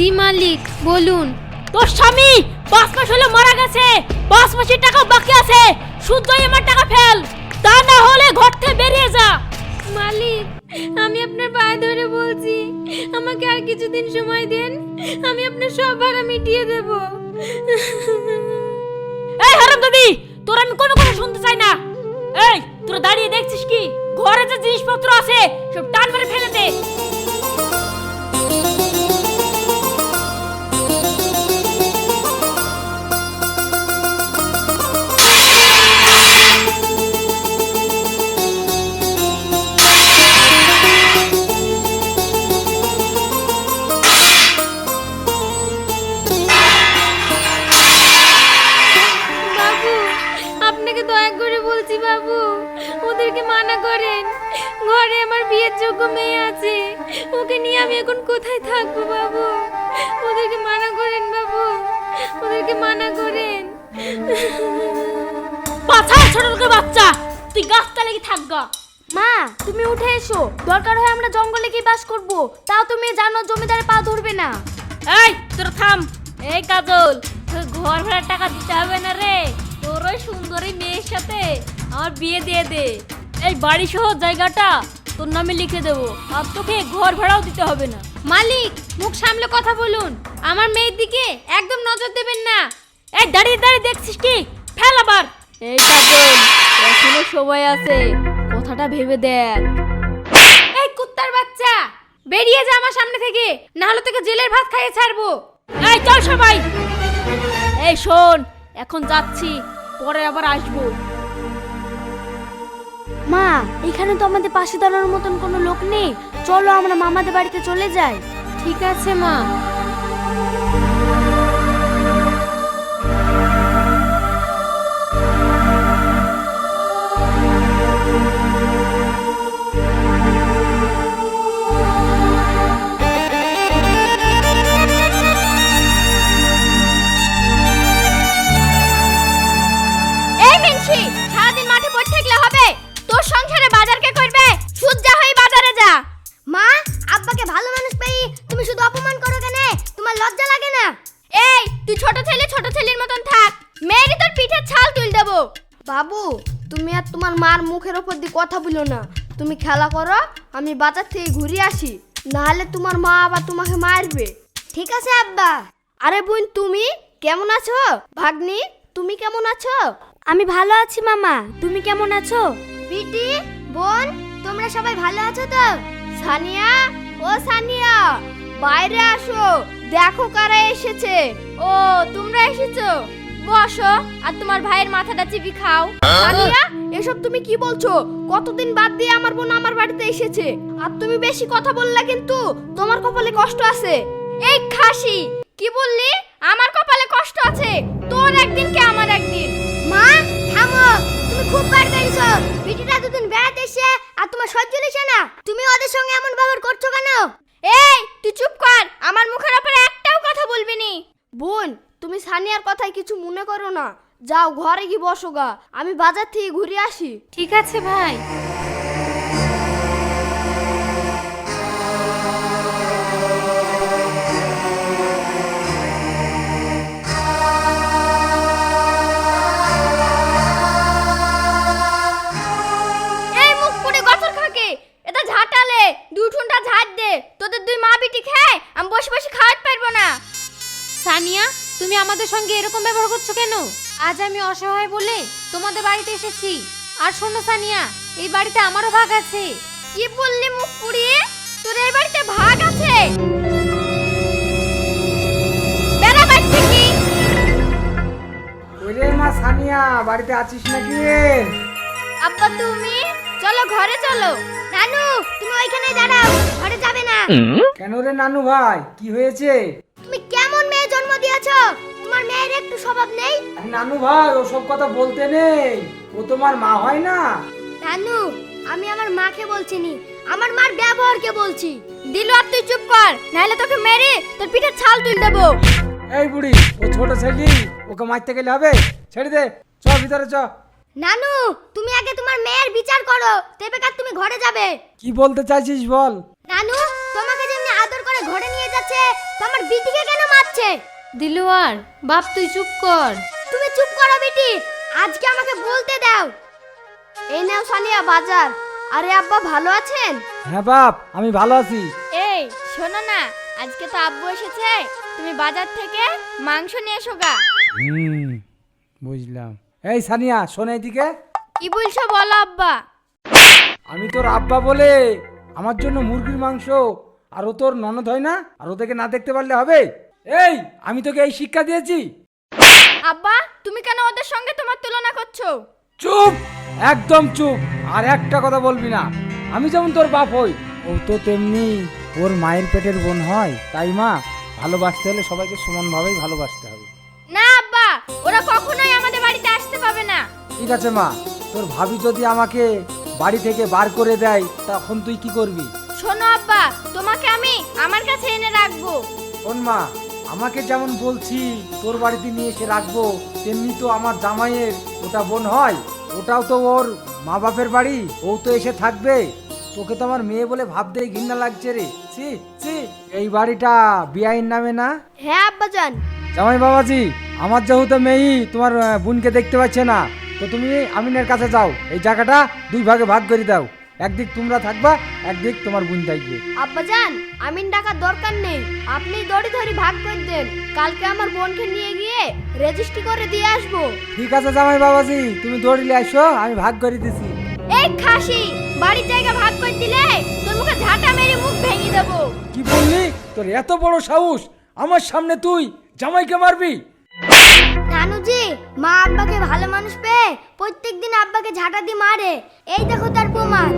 জি মালিক বলুন। তোর স্বামী পাঁচ মাস হলো মারা গেছে পাঁচ মাসের টাকা বাকি আছে শুদ্ধই আমার টাকা ফেল। তা না হলে ঘর থেকে বেরিয়ে যা। মালিক আমি আপনার পায়ে ধরে বলছি আমাকে আর কিছুদিন সময় দেন আমি আপনার সব ভাড়া মিটিয়ে দেব। এই হারাম দাদি তোর আমি কোনো কথা শুনতে চাই না। এই তোরা দাঁড়িয়ে দেখছিস কি? ঘরে যে জিনিসপত্র আছে সব টান মেরে ফেলে দে। আপনাকে দয়া করে বলছি বাবু ওদেরকে মানা করেন। ঘরে আমার বিয়ের যোগ্য মেয়ে আছে ওকে নিয়ে আমি এখন কোথায় থাকব বাবু? ওদেরকে মানা করেন বাবু ওদেরকে মানা করেন। পাছা ছোট লোকের বাচ্চা তুই গাছটা লেগে থাকগা মা তুমি উঠে এসো। দরকার হয় আমরা জঙ্গলে গিয়ে বাস করব। তাও তুমি জানো জমিদারে পা ধরবে না। এই তোর থাম। এই কাজল ঘর ভাড়ার টাকা দিতে হবে না। সুন্দরী মেয়ের সাথে আমার বিয়ে দিয়ে দে। এই বাড়ি সহ জায়গাটা তোর নামে লিখে দেবো আর তোকে ঘর ভাড়াও দিতে হবে না। মালিক মুখ সামলে কথা বলুন। আমার মেয়ের দিকে একদম নজর দেবেন না। এই দাঁড়িয়ে দাঁড়িয়ে দেখছিস কি? ফেল আবার। এই কাজল এখনও সময় আছে কথাটা ভেবে দেখ। এই কুত্তার বাচ্চা বেরিয়ে যা আমার সামনে থেকে না হলে তোকে জেলের ভাত খাইয়ে ছাড়বো। এই চল সবাই। এই শোন এখন যাচ্ছি। পরে আবার আসব। মা এখানে তো আমাদের পাশে দাঁড়ানোর মতন কোনো লোক নেই। চলো আমরা মামাদের বাড়িতে চলে যাই। ঠিক আছে মা। মিনসি সারাদিন মাঠে পড়ে থাকলে হবে। তোর সংসারে বাজার কে করবে? সুজ্জা হয়ে বাজারে যা। মা আব্বাকে ভালো মানুষ পেয়ে তুমি শুধু অপমান করো কেন? তোমার লজ্জা লাগে না? এই তুই ছোট ছেলে ছোট ছেলের মতন থাক। মেয়েরই তোর পিঠের ছাল তুল দেবো। বাবু তুমি আর তোমার মার মুখের ওপর দিয়ে কথা বলো না। তুমি খেলা করো আমি বাজার থেকে ঘুরে আসি। নাহলে তোমার মা আবার তোমাকে মারবে। ঠিক আছে আব্বা। আরে বোন তুমি কেমন আছো? ভাগ্নি তুমি কেমন আছো? আমি ভালো আছি, মামা। তুমি কেমন আছো? বিটি, বোন, তোমরা সবাই ভালো আছো তো? সানিয়া, ও সানিয়া, বাইরে আসো। দেখো কারা এসেছে। ও, তোমরা এসেছ? বসো, আর তোমার ভাইয়ের মাথাটা চিবি খাও। সানিয়া, এসব তুমি কি বলছো? কতদিন বাদ দিয়ে আমার বোন আমার বাড়িতে এসেছে। আর তুমি বেশি কথা বললে কিন্তু তোমার কপালে কষ্ট আছে। এই খাসি, কি বললি? আমার কপালে কষ্ট আছে। তোর একদিন কে আমার একদিন? মা, থামো। তুমি খুব বার বেরিয়েছো বিটিটা দুদিন বেড়াতে এসে আর তোমার সহ্য নিছে না। তুমি ওদের সঙ্গে এমন ব্যবহার করছ কেন? এই, তুই চুপ কর। আমার মুখের ওপরে একটাও কথা বলবি নি। বোন, তুমি সানিয়ার কথায় কিছু মনে করো না। যাও, ঘরে গিয়ে বসো গা। আমি বাজার থেকে ঘুরে আসি। ঠিক আছে ভাই। এরকম ব্যবহার করছ কেন? আজ আমি অসহায় বলে তোমাদের বাড়িতে এসেছি। আর শোনো সানিয়া এই বাড়িতে আমারও ভাগ আছে। কি বললি মুখ পুড়িয়ে? তোর এই বাড়িতে ভাগ আছে? ওরে মা সানিয়া বাড়িতে আছিস নাকি? আব্বা তুমি? চলো ঘরে চলো। নানু তুমি ওইখানেই দাঁড়াও ঘরে যাবে না। কেন রে নানু ভাই? কি হয়েছে? তুমি কেমন মেয়ে জন্ম দিয়েছ? তোমার মেয়ের একটু স্বভাব নেই? নানু ভাই ওসব কথা বলতে নেই। ও তোমার মা হয় না? নানু আমি আমার মাকে বলছি নি। আমার মার ব্যবহারকে বলছি। দিলু আর তুই চুপ কর নাহলে তোকে মেরে তোর পিঠে ছাল তুল দেবো। এই বুড়ি ও ছোট ছেলে ওকে মারতে গেলে হবে? ছেড়ে দে চ ভিতরে চ। নানু তুমি আগে তোমার মেয়ের বিচার করো তবে কার তুমি ঘরে যাবে। কি বলতে চাইছিস বল? নানু তোমাকে যেমনি আদর করে ঘরে নিয়ে যাচ্ছে তোমার বিটিকে কেন মারছে? দিলুয়ার বাপ তুই চুপ কর। তুমি চুপ করো বিটি আজকে আমাকে বলতে দাও। এই নাও সানিয়া বাজার। আরে আব্বা ভালো আছেন? হ্যাঁ বাপ আমি ভালো আছি। এই শোনো না আজকে তো আব্বু এসেছে। তুমি বাজার থেকে মাংস নিয়ে এসো গা। হুম বুঝলাম। এই সানিয়া শোন এইদিকে। কি বলছো বলো আব্বা। আমি তোর আব্বা বলে আমার জন্য মুরগির মাংস আর ও তোর ননদ হয় না? আর ওদেরকে না দেখতে পারলে হবে? এই আমি তোকে এই শিক্ষা দিয়েছি। আব্বা তুমি কেন ওদের সঙ্গে তোমার তুলনা করছ? চুপ একদম চুপ আর একটা কথা বলবি না। আমি যেমন তোর বাপ হই ও তো তেমনি ওর মায়ের পেটের বোন হয় তাই মা ভালোবাসতে হলে সবাইকে সমানভাবেই ভালোবাসতে হবে। না আব্বা ওরা কখনোই আমাদের বাড়িতে আসতে পাবে না। ঠিক আছে মা তোর ভাবি যদি আমাকে বাড়ি থেকে বার করে দেয় তখন তুই কি করবি? শোনো আব্বা তোমাকে আমি আমার কাছে এনে রাখব। শোন মা আমাকে যেমন বলছি তোর বাড়িতে নিয়ে এসে রাখব তেমনি তো আমার জামাইয়ের ওটা বোন হয় ওটাও তো ওর মা বাপের বাড়ি ও তো এসে থাকবে। তোকে তো আমার মেয়ে বলে ভাবতেই ঘৃণা লাগছে রে। ছি ছি এই বাড়িটা বিআইন নামে না? হ্যাঁ আব্বাজান। জামাই বাবাজি আমার যেহেতু মেয়েই তোমার আহ, বোনকে দেখতে পাচ্ছে না তো তুমি আমিনের কাছে যাও এই জায়গাটা দুই ভাগে ভাগ করে দাও। একদিক তোমরা থাকবা একদিক তোমার বোন থাকবে। আব্বাজান আমিন ডাকার দরকার নেই। আপনি দড়ি ধরি ভাগ করে দেন। কালকে আমার বোনকে নিয়ে গিয়ে রেজিস্ট্রি করে দিয়ে আসব। ঠিক আছে জামাই বাবাজি তুমি দৌড়িলে আসো আমি ভাগ করে দিছি। এই খাসি বাড়ির জায়গা ভাগ করে দিলে তোর মুখে ঝাঁটা মেরে মুখ ভেঙে দেবো। কি বললি? তোর এত বড় সাহস। আমার সামনে তুই জামাইকে মারবি? নানুজি মা আব্বাকে ভালো মানুষ পেয়ে প্রত্যেকদিন আব্বাকে ঝাঁটা দিয়ে মারে। এই দেখো তার প্রমাণ।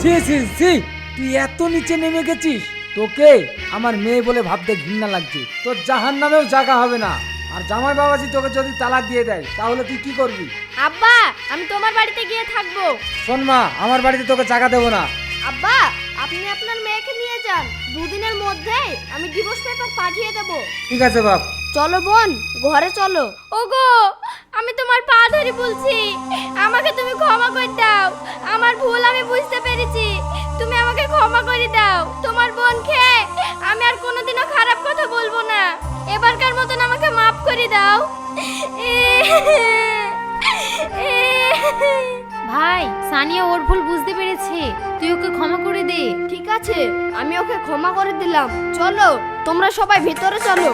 ছি ছি ছি তুই এত নিচে নেমে গেছিস। তোকে আমার মেয়ে বলে ভাবতে ঘৃণা লাগছে। তোর জাহান নামেও জায়গা হবে না। আর জামাই বাবাজি তোকে যদি তালাক দিয়ে দেয় তাহলে তুই কি করবি? আব্বা আমি তোমার বাড়িতে গিয়ে থাকব। শোন মা আমার বাড়িতে তোকে জায়গা দেবো না। আব্বা আপনি আপনার মেয়েকে নিয়ে যান দুদিনের মধ্যেই আমি ডিভোর্স পেপার পাঠিয়ে দেবো ঠিক আছে বাপ চলো বোন ঘরে চলো ওগো আমি তোমার পা ধরে বলছি আমাকে তুমি ক্ষমা করে দাও আমার ভুল আমি বুঝতে পেরেছি তুমি আমাকে ক্ষমা করে দাও তোমার বোন বোনকে আমি আর কোনোদিনও খারাপ কথা বলব না এবারকার মতন আমাকে মাফ করে দাও ভাই, সানিয়া ওর ভুল বুঝতে পেরেছে। তুই ওকে ক্ষমা করে দে। ঠিক আছে, আমি ওকে ক্ষমা করে দিলাম। চলো, তোমরা সবাই ভেতরে চলো।